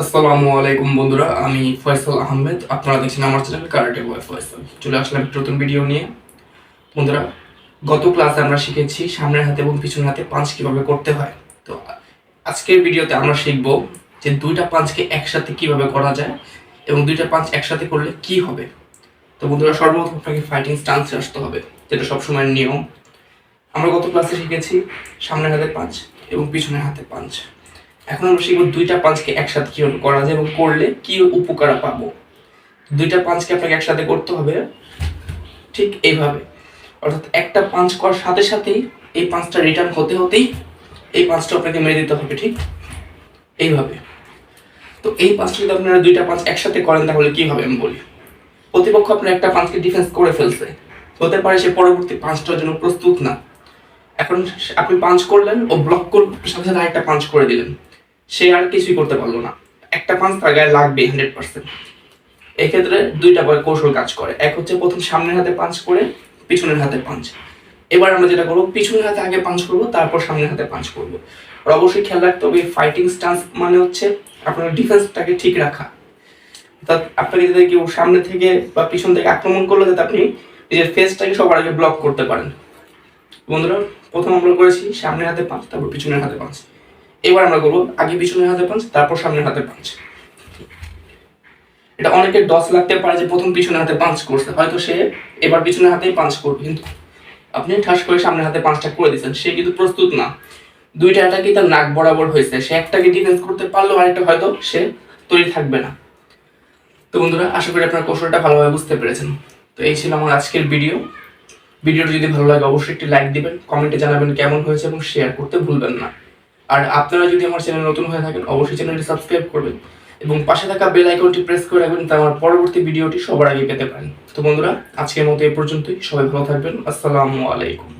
আসসালামু আলাইকুম বন্ধুরা, আমি ফয়সাল আহমেদ। আপনারা দেখছেন আমার চ্যানেল কারাটে বয় ফয়সাল। চলে আসলাম নতুন ভিডিও নিয়ে। বন্ধুরা, গত ক্লাসে আমরা শিখেছি সামনের হাতে এবং পিছনের হাতে পাঁচ কীভাবে করতে হয়। তো, আজকের ভিডিওতে আমরা শিখব যে দুইটা পাঁচকে একসাথে কীভাবে করা যায় এবং দুইটা পাঁচ একসাথে করলে কি হবে। তো বন্ধুরা, সর্বপ্রথম আপনাকে ফাইটিং স্টান্সে আসতে হবে, যেটা সবসময় নিয়ম। আমরা গত ক্লাসে শিখেছি সামনের হাতে পাঁচ এবং পিছনের হাতে পাঁচ এখন আমরা শিখব দুইটা পাঁচকে একসাথে কীভাবে করা যায় এবং করলে কি উপকার পাবো। দুইটা পাঁচকে আপনাকে একসাথে করতে হবে ঠিক এইভাবে। অর্থাৎ একটা পাঁচ করার সাথে সাথেই এই পাঁচটা রিটার্ন হতে হতেই এই পাঁচটা আপনাকে মেরে দিতে হবে, ঠিক? এইভাবে। তো এই পাঁচটা যদি আপনারা দুইটা পাঁচ একসাথে করেন তাহলে কি হবে আমি বলি। প্রতিপক্ষ আপনার একটা পাঁচকে ডিফেন্স করে ফেলছে। হতে পারে সে পরবর্তী পাঁচটার জন্য প্রস্তুত না। এখন আপনি পাঞ্চ করলেন ও ব্লক করলেন সাথে সাথে আরেকটা পাঞ্চ করে দিলেন। সে আর কিছুই করতে পারল না। একটা পাঞ্চ তার গায়ে লাগবে হান্ড্রেড পার্সেন্ট এক্ষেত্রে দুইটা কৌশল কাজ করে। এক হচ্ছে প্রথম সামনের হাতে পাঞ্চ করে, পিছনের হাতে পাঞ্চ এবার আমরা যেটা করব, পিছনের হাতে আগে পাঞ্চ করব, তারপর সামনের হাতে পাঞ্চ করব। আর অবশ্যই খেয়াল রাখতে হবে ফাইটিং স্টান্স মানে হচ্ছে আপনার ডিফেন্সটাকে ঠিক রাখা। অর্থাৎ আপনাকে যদি কেউ সামনে থেকে বা পিছন থেকে আক্রমণ করল যাতে আপনি নিজের ফেসটাকে সবার আগে ব্লক করতে পারেন। বন্ধুরা, প্রথম আমরা করেছি সামনের হাতে পাঁচ তারপর পিছনের হাতে পাঁচ এবার আমরা করব আগে পিছনের হাতে পাঁচ তারপর সামনের হাতে পাঁচ এটা অনেকের দশ লাগতে পারে যে প্রথম পিছনের হাতে পাঁচ করছে, হয়তো সে এবার পিছনের হাতেই পাঁচ করবে। কিন্তু আপনি ঠাস করে সামনের হাতে পাঁচটা করে দিয়েছেন সে কিন্তু প্রস্তুত না। দুইটা অ্যাটাকই তার নাক বরাবর হয়েছে। সে একটাকে ডিফেন্স করতে পারলেও আরেকটা হয়তো সে তৈরি থাকবে না। তো বন্ধুরা, আশা করি আপনার কৌশলটা ভালোভাবে বুঝতে পেরেছেন। তো এই ছিল আমার আজকের ভিডিও ভিডিওটি যদি ভালো লাগে, অবশ্যই একটি লাইক দিবেন কমেন্টে জানাবেন কেমন হয়েছে এবং শেয়ার করতে ভুলবেন না। আর আপনারা যদি আমার চ্যানেল নতুন হয়ে থাকেন, অবশ্যই চ্যানেলটি সাবস্ক্রাইব করবেন এবং পাশে থাকা বেল আইকনটি প্রেস করে রাখবেন তা আমার পরবর্তী ভিডিওটি সবার আগে পেতে পারেন। তো বন্ধুরা, আজকের মতো এই পর্যন্তই। সবাই ভালো থাকবেন। আসসালামু আলাইকুম।